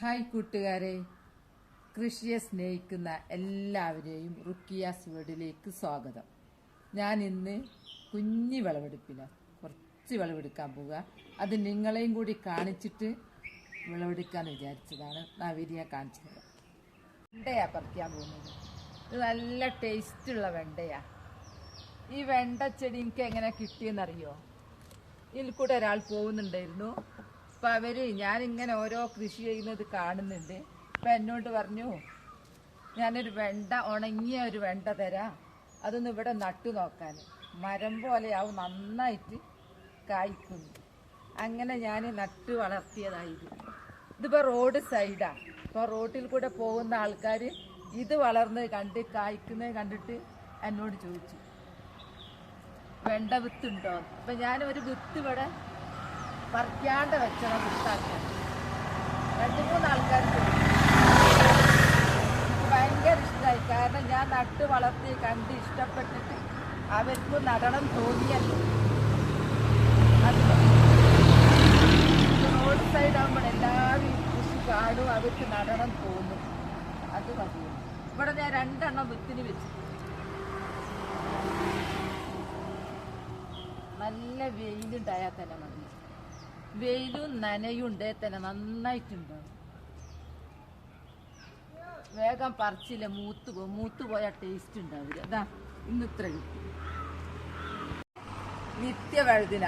Hi കൂട്ടുകാരെ. കൃഷിയെ സ്നേഹിക്കുന്ന എല്ലാവരെയും റുക്കിയാസ് വീടിലേക്ക് സ്വാഗതം. ഞാൻ ഇന്ന് കുഞ്ഞി വിളവെടുപ്പിന് കുറച്ച് വിളവെടുക്കാൻ പോവുക. അത് നിങ്ങളെയും കൂടി കാണിച്ചിട്ട് വിളവെടുക്കാന്ന് വിചാരിച്ചതാണ്. നവീരിയെ തരാം. വെണ്ടയാ പറിക്കാൻ പോകുന്നത്. ഇത് നല്ല ടേസ്റ്റുള്ള വെണ്ടയാ. ഈ വെണ്ട ചെടി എനിക്ക് എങ്ങനെ കിട്ടിയെന്നറിയോ? ഇതിൽ കൂടെ ഒരാൾ പോകുന്നുണ്ടായിരുന്നു. അപ്പം ഞാൻ ഇങ്ങനെ ഓരോ കൃഷി ചെയ്യുന്നത് കാണുന്നുണ്ട്. അപ്പം എന്നോട് പറഞ്ഞു ഞാനൊരു വെണ്ട ഉണങ്ങിയ ഒരു വെണ്ട തരാം. അതൊന്ന് ഇവിടെ നട്ടു നോക്കാൻ. മരം പോലെയാവും നന്നായിട്ട് കായ്ക്കുന്നു അങ്ങനെ ഞാൻ നട്ടു വളർത്തിയതായിരുന്നു. ഇതിപ്പോൾ റോഡ് സൈഡാണ് ഇപ്പോൾ റോട്ടിൽ കൂടെ പോകുന്ന ആൾക്കാർ ഇത് വളർന്ന് കണ്ട് കായ്ക്കുന്നത് കണ്ടിട്ട് എന്നോട് ചോദിച്ചു വെണ്ട വിത്തുണ്ടോ? അപ്പൊ ഞാൻ ഒരു വിത്ത് ഇവിടെ പറിക്കാണ്ട് വെച്ചത് വിത്താക്കാൻ രണ്ടു മൂന്ന് ആൾക്കാർ ഭയങ്കര ഇഷ്ടമായി കാരണം ഞാൻ നട്ട് വളർത്തി കണ്ട് ഇഷ്ടപ്പെട്ടിട്ട് അവർക്ക് നടണം തോന്നിയല്ലോ. റോഡ് സൈഡാകുമ്പോൾ എല്ലാവരും കൃഷി കാണും അവർക്ക് നടണം തോന്നും. അത് മതി. ഇവിടെ ഞാൻ രണ്ടെണ്ണം വിത്തിന് നല്ല വെയിലുണ്ടായാൽ തന്നെ മതി. വെയിലും നനയും ഉണ്ടേ തന്നെ നന്നായിട്ടുണ്ടാവും വേഗം പറിച്ചില്ല മൂത്ത് പോകും മൂത്ത് പോയാൽ ടേസ്റ്റ് ഉണ്ടാവില്ല. അതാ ഇന്ന് ഇത്ര കിട്ടി. നിത്യവഴുതിന.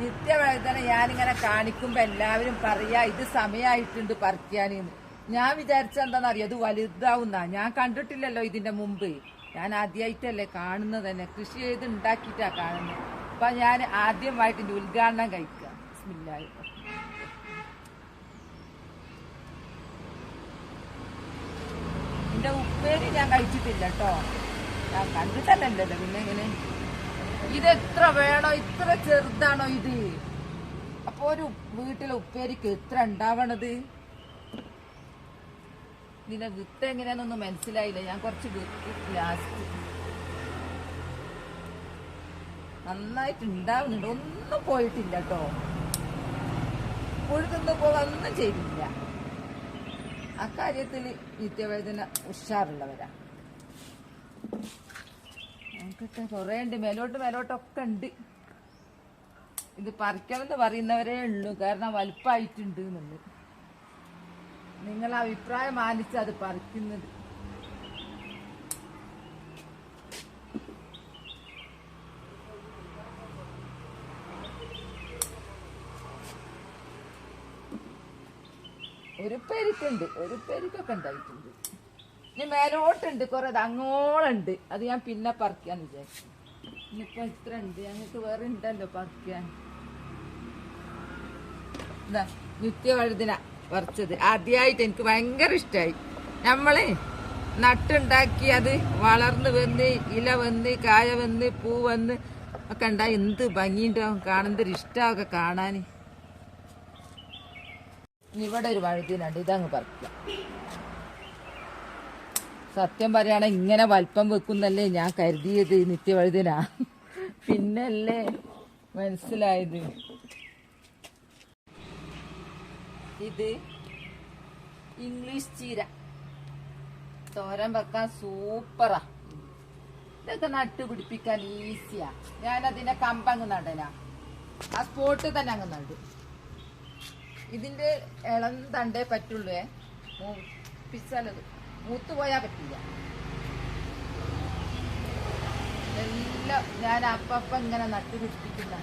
നിത്യവഴുതന ഞാനിങ്ങനെ കാണിക്കുമ്പോൾ എല്ലാവരും പറയാ ഇത് സമയമായിട്ടുണ്ട് പറിക്കാനെന്ന് ഞാൻ വിചാരിച്ച അറിയാം? അത് വലുതാവുന്ന. ഞാൻ കണ്ടിട്ടില്ലല്ലോ ഇതിന്റെ മുമ്പ്. ഞാൻ ആദ്യമായിട്ടല്ലേ കാണുന്നത് തന്നെ. കൃഷി ചെയ്ത് ഉണ്ടാക്കിയിട്ടാ കാണുന്നത്. അപ്പൊ ഞാൻ ആദ്യമായിട്ട് ഉദ്ഘാടനം കഴിക്കുക ബിസ്മില്ലാഹി എന്റെ ഉപ്പേരി ഞാൻ കഴിച്ചിട്ടില്ല കേട്ടോ. ഞാൻ കണ്ടിട്ടല്ലല്ലോ പിന്നെ എങ്ങനെ ഇത് എത്ര വേണോ ഇത്ര ചെറുതാണോ ഇത്? അപ്പൊ ഒരു വീട്ടിലെ ഉപ്പേരിക്ക് എത്ര ഉണ്ടാവണത്? ഇതിന്റെ വിത്ത് എങ്ങനെയാന്നൊന്നും മനസ്സിലായില്ല. ഞാൻ കുറച്ച് ലാസ്റ്റ് നന്നായിട്ട് ഉണ്ടാവുന്നുണ്ട്. ഒന്നും പോയിട്ടില്ല കേട്ടോ. പുഴുതുന്ന് പോകാനൊന്നും ചെയ്തില്ല അക്കാര്യത്തിൽ നിത്യവേദന ഉഷാറുള്ളവരാ. നമുക്കൊക്കെ കുറേ ഉണ്ട് മേലോട്ട് മേലോട്ടൊക്കെ ഉണ്ട്. ഇത് പറിക്കണമെന്ന് പറയുന്നവരേ ഉള്ളൂ. കാരണം വലുപ്പമായിട്ടുണ്ട് എന്നുള്ളത് നിങ്ങൾ അഭിപ്രായം മാനിച്ച് അത് പറിക്കുന്നത്. ഒരു പെരുക്കുണ്ട് ഒരു പെരുക്കൊക്കെ ഉണ്ടായിട്ടുണ്ട്. ഇനി മേലോട്ടുണ്ട് കുറെ അങ്ങോളുണ്ട്. അത് ഞാൻ പിന്നെ പറിക്കാന്ന് വിചാരിച്ചു. ഇനിയിപ്പൊ ഇത്ര ഉണ്ട്. ഞങ്ങൾക്ക് വേറെ ഉണ്ടല്ലോ പറിക്കാൻ. ഇതാ നിത്യവഴുതിന പറിച്ചത്. ആദ്യമായിട്ട് എനിക്ക് ഭയങ്കര ഇഷ്ടമായി നമ്മളെ നട്ടുണ്ടാക്കി അത് വളർന്ന് വന്ന് ഇല വന്ന് കായ വന്ന് പൂ വന്ന് ഒക്കെ ഉണ്ടായി. എന്ത് ഭംഗിയുണ്ടാവും കാണുന്നൊരു ഇഷ്ടമൊക്കെ കാണാൻ ഇവിടെ ഒരു വഴുതിനുണ്ട് ഇതങ്ങ് പറിക്കാം സത്യം പറയുകയാണെങ്കിൽ ഇങ്ങനെ വലിപ്പം വെക്കുന്നല്ലേ ഞാൻ കരുതിയത് നിത്യവഴുതിന. പിന്നല്ലേ മനസ്സിലായത്. ഇത് ഇംഗ്ലീഷ് ചീര. തോരൻ വെക്കാൻ സൂപ്പറാ. ഇതൊക്കെ നട്ടുപിടിപ്പിക്കാൻ ഈസിയാ. ഞാനതിനെ കമ്പങ്ങ് നടനാ. ആ സ്പോട്ട് തന്നെ അങ്ങ് നടും. ഇതിന്റെ ഇളം തണ്ടേ പറ്റുള്ളൂ പിച്ചാലത് മൂത്ത് പോയാ പറ്റില്ല എല്ലാം ഞാൻ അപ്പ ഇങ്ങനെ നട്ടു പിടിപ്പിക്കുന്ന.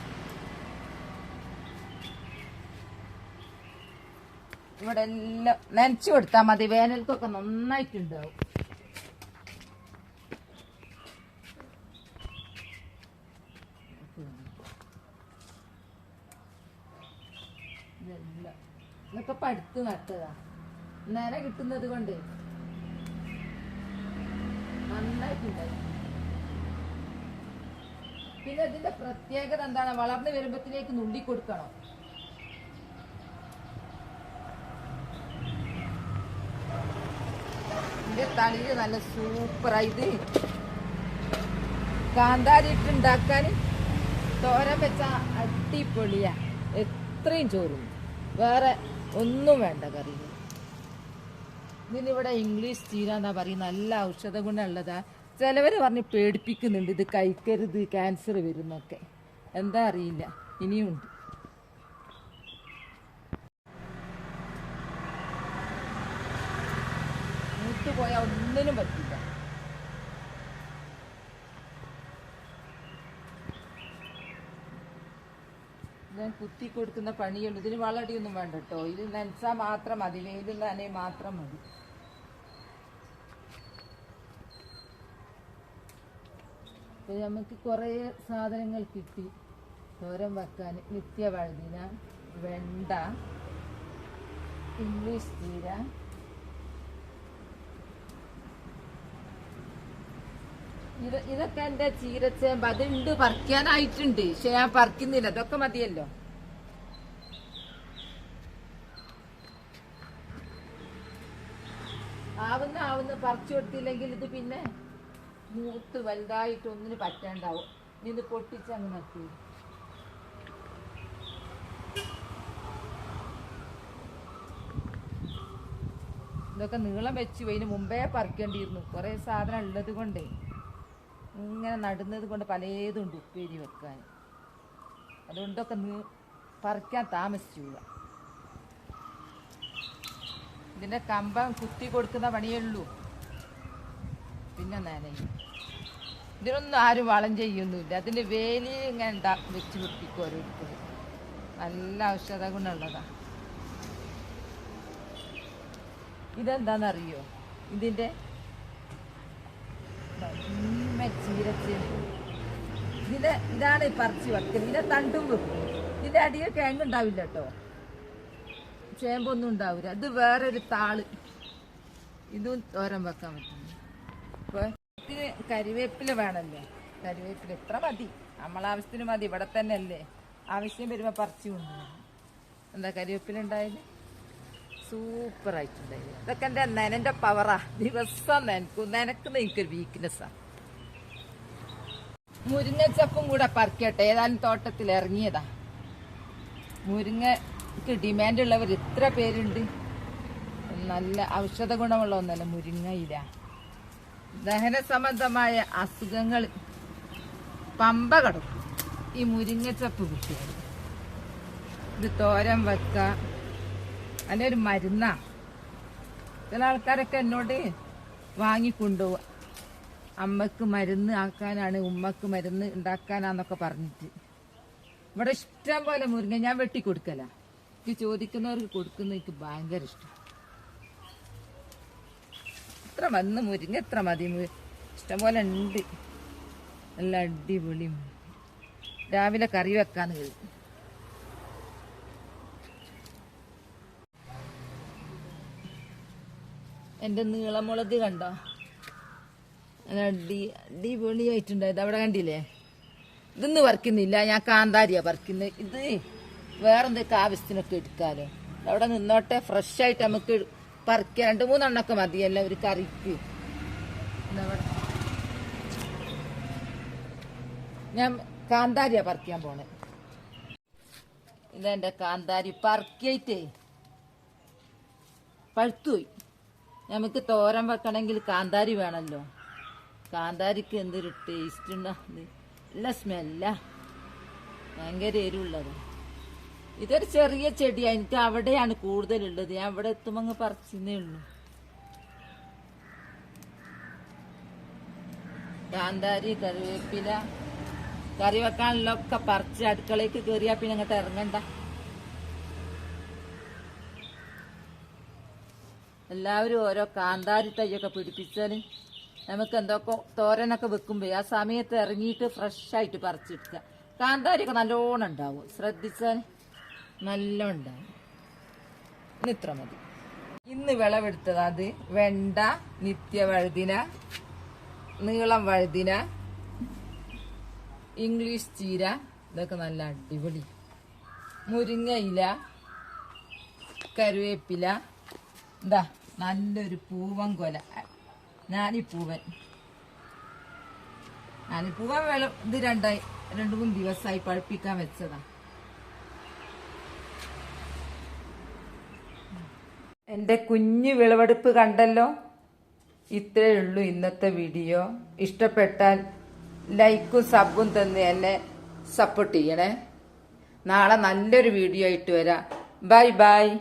ഇവിടെ എല്ലാം നനച്ചു കൊടുത്താൽ മതി. വേനൽക്കൊക്കെ നന്നായിട്ടുണ്ടാവും. ഇതൊക്കെ നട്ടുക നന കിട്ടുന്നത് കൊണ്ട് നന്നായിട്ടുണ്ടായി പിന്നെ ഇതിന്റെ പ്രത്യേകത എന്താണ്? വളർന്നു വരുമ്പത്തിലേക്ക് നുള്ളി കൊടുക്കണം. ഇതിന്റെ തളിര് നല്ല സൂപ്പറായി ഇത്. കാന്താരിട്ട് ഉണ്ടാക്കാൻ വെച്ച അടിപൊളിയാ. എത്രയും ചോറും. വേറെ ഒന്നും വേണ്ട കറി. ഇതിനിവിടെ ഇംഗ്ലീഷ് ചീരാന്നാ പറയും നല്ല ഔഷധ ഗുണമുള്ളതാ. ചിലവർ പറഞ്ഞ് പേടിപ്പിക്കുന്നുണ്ട് ഇത് കഴിക്കരുത് ക്യാൻസർ വരുന്നൊക്കെ. എന്താ അറിയില്ല. ഇനിയുണ്ട് മൂത്ത് പോയാൽ ഒന്നിനും പറ്റില്ല. ഞാൻ കുത്തി കൊടുക്കുന്ന പണിയുള്ളൂ. ഇതിന് വളടിയൊന്നും വേണ്ട കേട്ടോ. ഇത് നനച്ചാൽ മാത്രം മതി. വെയിലും നനയെ മാത്രം മതി. നമുക്ക് കുറേ സാധനങ്ങൾ കിട്ടി. തോരൻ വെക്കാൻ നിത്യവഴുതിന വെണ്ട ഇംഗ്ലീഷ് ചീര ഇത് ഇതൊക്കെ എന്റെ ചീരച്ചേമ്പ്. അതുണ്ട് പറിക്കാനായിട്ടുണ്ട്. പക്ഷെ ഞാൻ പറിക്കുന്നില്ല. അതൊക്കെ മതിയല്ലോ. ആവുന്ന ആവുന്ന പറിച്ചു കൊടുത്തില്ലെങ്കിൽ ഇത് പിന്നെ മൂത്ത് വലുതായിട്ട് ഒന്നിന് പറ്റാണ്ടാവും. ഇത് പൊട്ടിച്ചങ്ങ് നിർത്തി ഇതൊക്കെ നീളം വെച്ചു. അതിന് മുമ്പേ പറിക്കേണ്ടിയിരുന്നു. കുറേ സാധനം ഉള്ളത് കൊണ്ടേ. ഇങ്ങനെ നടുന്നത് കൊണ്ട് പലതുണ്ട് ഉപ്പേരി വെക്കാൻ. അതുകൊണ്ടൊക്കെ നീ പറിക്കാൻ താമസിച്ചില്ല ഇതിന്റെ കമ്പം കുത്തി കൊടുക്കുന്ന പണിയേ ഉള്ളൂ. പിന്നെ നനയും. ഇതിനൊന്നും ആരും വളം ചെയ്യൊന്നുമില്ല. അതിന്റെ വേലി ഇങ്ങനെ ഉണ്ടാ വെച്ച് പിടിപ്പിക്കും ഓരോരുത്തർ നല്ല ഔഷധ ഗുണമുള്ളതാ. ഇതെന്താണെന്നറിയോ ഇതിന്റെ ഇതിന്റെ ഇതാണ് ഈ പറിച്ച് വെക്കുന്നത് ഇതിന്റെ തണ്ടും വെക്കും. ഇതിന്റെ അടിയിൽ കിഴങ്ങുണ്ടാവില്ല കേട്ടോ. ചേമ്പൊന്നും ഉണ്ടാവില്ല. ഇത് വേറൊരു താൾ. ഇതും തോരൻ വെക്കാൻ പറ്റും. അപ്പൊ ഇതിന് കരിവേപ്പില വേണല്ലേ? കരിവേപ്പില എത്ര മതി. നമ്മളാവശ്യത്തിന് മതി. ഇവിടെ തന്നെ അല്ലേ ആവശ്യം വരുമ്പോ പറിച്ചു കൊണ്ടുവരും. എന്താ കരിവേപ്പില ഉണ്ടായത്? സൂപ്പർ ആയിട്ടുണ്ടായി ഇതൊക്കെ എന്റെ നനന്റെ പവറാ ദിവസം നനക്കും. നനക്കുന്ന എനിക്കൊരു വീക്ക്നെസ്സാ മുരിങ്ങച്ചപ്പും കൂടെ പറിക്കട്ടെ. ഏതായാലും തോട്ടത്തിൽ ഇറങ്ങിയതാ. മുരിങ്ങക്ക് ഡിമാൻഡ് ഉള്ളവർ ഇത്ര പേരുണ്ട്. നല്ല ഔഷധ ഗുണമുള്ള ഒന്നല്ല മുരിങ്ങയില ദഹന സംബന്ധമായ അസുഖങ്ങൾ പമ്പ കടക്കും. ഈ മുരിങ്ങച്ചപ്പ് കിട്ടിയത് ഇത് തോരൻ വെക്ക. അല്ലെ ഒരു മരുന്നാ. ചില ആൾക്കാരൊക്കെ എന്നോട് വാങ്ങിക്കൊണ്ടുപോവുക അമ്മയ്ക്ക് മരുന്ന് ആക്കാനാണ് ഉമ്മക്ക് മരുന്ന് ഉണ്ടാക്കാനാന്നൊക്കെ പറഞ്ഞിട്ട്. ഇവിടെ ഇഷ്ടം പോലെ മുരിങ്ങ ഞാൻ വെട്ടി കൊടുക്കല. എനിക്ക് ചോദിക്കുന്നവർക്ക് കൊടുക്കുന്ന എനിക്ക് ഭയങ്കര ഇഷ്ടം. എത്ര വന്ന് മുരിങ്ങ എത്ര മതി ഇഷ്ടം പോലെ ഉണ്ട്. നല്ല അടിപൊളി രാവിലെ കറി വെക്കാന്ന് കഴിയും എന്റെ നീളമുളക് കണ്ടോ? നല്ല അടി അടിപൊളിയായിട്ടുണ്ടായത് അവിടെ കണ്ടില്ലേ? ഇതൊന്നും പറിക്കുന്നില്ല. ഞാൻ കാന്താരിയാ പറിക്കുന്നത് ഇത് വേറെന്തൊക്കെ ആവശ്യത്തിനൊക്കെ എടുക്കാലോ അവിടെ നിന്നോട്ടെ ഫ്രഷ് ആയിട്ട് നമുക്ക് പറിക്കാം രണ്ട് മൂന്നെണ്ണൊക്കെ മതിയല്ല ഒരു കറിക്ക്. ഞാൻ കാന്താരിയാ പറിക്കാൻ പോണേ. ഇതെന്റെ കാന്താരി പറിക്കായിട്ടേ. പഴുത്തുപോയി. നമുക്ക് തോരൻ വെക്കണമെങ്കിൽ കാന്താരി വേണമല്ലോ കാന്താരിക്ക് എന്തൊരു ടേസ്റ്റ് ഉണ്ടാകുന്നത് നല്ല സ്മെല്ല ഭയങ്കര എരിവുള്ളത്. ഇതൊരു ചെറിയ ചെടിയാണ് എനിക്ക് അവിടെയാണ് കൂടുതലുള്ളത്. ഞാൻ അവിടെ എത്തുമ്പോൾ അങ്ങ് പറിച്ചേ ഉള്ളൂ. കാന്താരി കറിവേപ്പില കറി വെക്കാനുള്ളൊക്കെ പറിച്ച് അടുക്കളയ്ക്ക് കയറിയാ പിന്നെ അങ്ങോട്ട് ഇറങ്ങണ്ട. എല്ലാവരും ഓരോ കാന്താരി തൈയൊക്കെ പിടിപ്പിച്ചാൽ നമുക്ക് എന്തൊക്കെ തോരനൊക്കെ വെക്കുമ്പോ ആ സമയത്ത് ഇറങ്ങിയിട്ട് ഫ്രഷ് ആയിട്ട് പറിച്ചെടുക്കുക. കാന്താരിയൊക്കെ നല്ലോണം ഉണ്ടാവും. ശ്രദ്ധിച്ചാൽ നല്ലോണം ഉണ്ടാവും. ഇത്ര മതി. ഇന്ന് വിളവെടുത്തത് അത് വെണ്ട നിത്യവഴുതിന നീളം വഴുതിന ഇംഗ്ലീഷ് ചീര ഇതൊക്കെ നല്ല അടിപൊളി. മുരിങ്ങ ഇല കരുവേപ്പില എന്താ നല്ലൊരു പൂവൻ കൊല ഞാനിപ്പൂവൻ ഞാനിപ്പൂവൻ വെള്ളം ഇത് രണ്ടായി രണ്ടു മൂന്ന് ദിവസമായി പഴുപ്പിക്കാൻ വെച്ചതാ. എന്റെ കുഞ്ഞു വിളവെടുപ്പ് കണ്ടല്ലോ? ഇത്രയേ ഉള്ളൂ ഇന്നത്തെ വീഡിയോ. ഇഷ്ടപ്പെട്ടാൽ ലൈക്കും സബും തന്ന് എന്നെ സപ്പോർട്ട് ചെയ്യണേ. നാളെ നല്ലൊരു വീഡിയോ ആയിട്ട് വരാം. Bye bye.